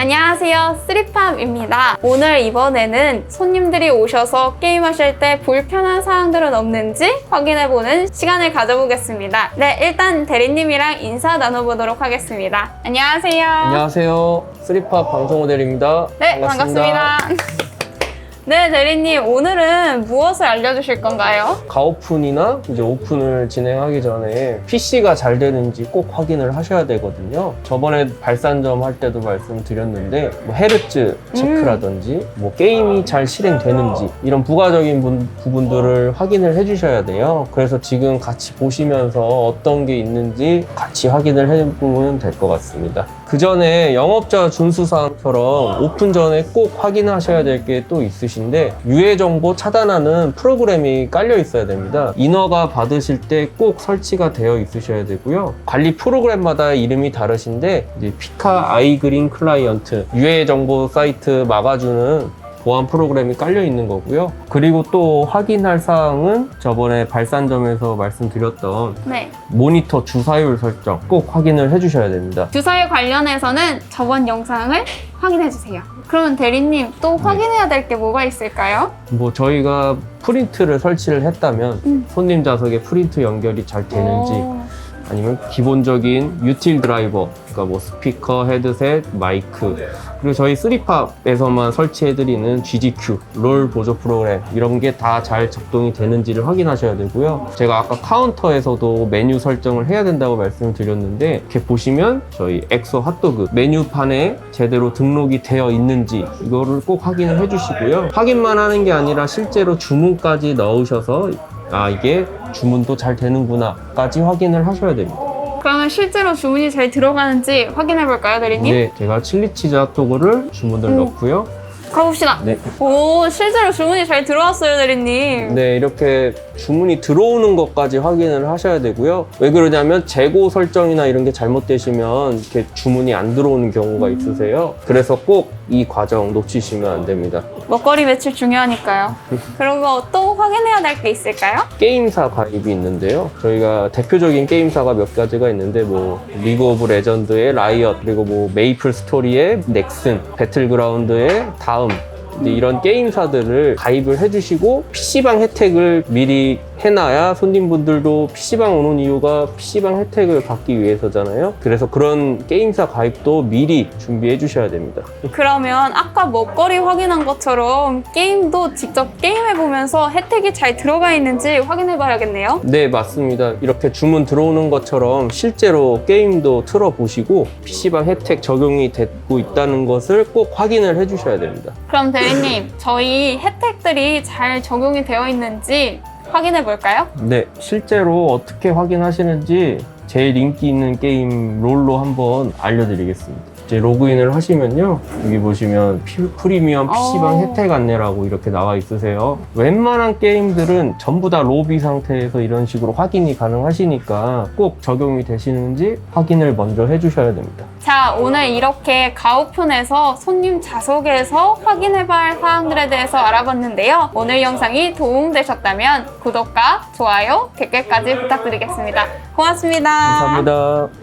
안녕하세요. 쓰리팜입니다. 오늘 이번에는 손님들이 오셔서 게임하실 때 불편한 사항들은 없는지 확인해보는 시간을 가져보겠습니다. 네, 일단 대리님이랑 인사 나눠보도록 하겠습니다. 안녕하세요. 안녕하세요. 쓰리팝 방송 모델입니다. 네, 반갑습니다. 네, 대리님. 오늘은 무엇을 알려주실 건가요? 가오픈이나 이제 오픈을 진행하기 전에 PC가 잘 되는지 꼭 확인을 하셔야 되거든요. 저번에 발산점 할 때도 말씀드렸는데 뭐 헤르츠 체크라든지 뭐 게임이 잘 실행되는지 이런 부가적인 분- 부분들을 확인을 해주셔야 돼요. 그래서 지금 같이 보시면서 어떤 게 있는지 같이 확인을 해보면 될 것 같습니다. 그 전에 영업자 준수사항처럼 오픈 전에 꼭 확인하셔야 될 게 또 있으신데 유해 정보 차단하는 프로그램이 깔려 있어야 됩니다. 인허가 받으실 때 꼭 설치가 되어 있으셔야 되고요. 관리 프로그램마다 이름이 다르신데 피카 아이그린 클라이언트 유해 정보 사이트 막아주는 보안 프로그램이 깔려 있는 거고요. 그리고 또 확인할 사항은 저번에 발산점에서 말씀드렸던 네. 모니터 주사율 설정 꼭 확인을 해주셔야 됩니다. 주사율 관련해서는 저번 영상을 확인해주세요. 그러면 대리님 또 확인해야 될 게 뭐가 있을까요? 뭐 저희가 프린트를 설치를 했다면 음. 손님 손님 좌석에 프린트 연결이 잘 되는지 오. 아니면 기본적인 유틸 드라이버 그러니까 뭐 스피커, 헤드셋, 마이크. 그리고 저희 3팝에서만 설치해드리는 GGQ 롤 보조 프로그램. 이런 게 다 잘 작동이 되는지를 확인하셔야 되고요. 제가 아까 카운터에서도 메뉴 설정을 해야 된다고 말씀을 드렸는데 이렇게 보시면 저희 엑소 핫도그 메뉴판에 제대로 등록이 되어 있는지 이거를 꼭 확인을 해주시고요. 확인만 하는 게 아니라 실제로 주문까지 넣으셔서 아 이게 주문도 잘 되는구나까지 확인을 하셔야 됩니다. 그러면 실제로 주문이 잘 들어가는지 확인해 볼까요, 대리님? 네, 제가 칠리 치즈 핫도그를 주문을 음. 넣고요. 가봅시다. 네, 오, 실제로 주문이 잘 들어왔어요, 대리님. 네 이렇게 주문이 들어오는 것까지 확인을 하셔야 되고요. 왜 그러냐면 재고 설정이나 이런 게 잘못되시면 이렇게 주문이 안 들어오는 경우가 있으세요. 그래서 꼭 이 과정 놓치시면 안 됩니다. 먹거리 매출 중요하니까요. 그리고 또 확인해야 될 게 있을까요? 게임사 가입이 있는데요. 저희가 대표적인 게임사가 몇 가지가 있는데 뭐 리그 오브 레전드의 라이엇 그리고 뭐 메이플 스토리의 넥슨, 배틀그라운드의 다음 이런 게임사들을 가입을 해주시고 PC방 혜택을 미리 해놔야 손님분들도 PC방 오는 이유가 PC방 혜택을 받기 위해서잖아요. 그래서 그런 게임사 가입도 미리 준비해 주셔야 됩니다. 그러면 아까 먹거리 확인한 것처럼 게임도 직접 게임해보면서 혜택이 잘 들어가 있는지 확인해봐야겠네요. 네, 맞습니다. 이렇게 주문 들어오는 것처럼 실제로 게임도 틀어보시고 PC방 혜택 적용이 되고 있다는 것을 꼭 확인을 해주셔야 됩니다. 그럼 대리님, 저희 혜택들이 잘 적용이 되어 있는지 확인해 볼까요? 네, 실제로 어떻게 확인하시는지 제일 인기 있는 게임 롤로 한번 알려드리겠습니다. 이제 로그인을 하시면요. 여기 보시면 피- 프리미엄 PC방 오. 혜택 안내라고 이렇게 나와 있으세요. 웬만한 게임들은 전부 다 로비 상태에서 이런 식으로 확인이 가능하시니까 꼭 적용이 되시는지 확인을 먼저 해주셔야 됩니다. 자, 오늘 이렇게 가오편에서 손님 자석에서 확인해봐야 할 사항들에 대해서 알아봤는데요. 오늘 영상이 도움되셨다면 구독과 좋아요, 댓글까지 부탁드리겠습니다. 고맙습니다. 감사합니다.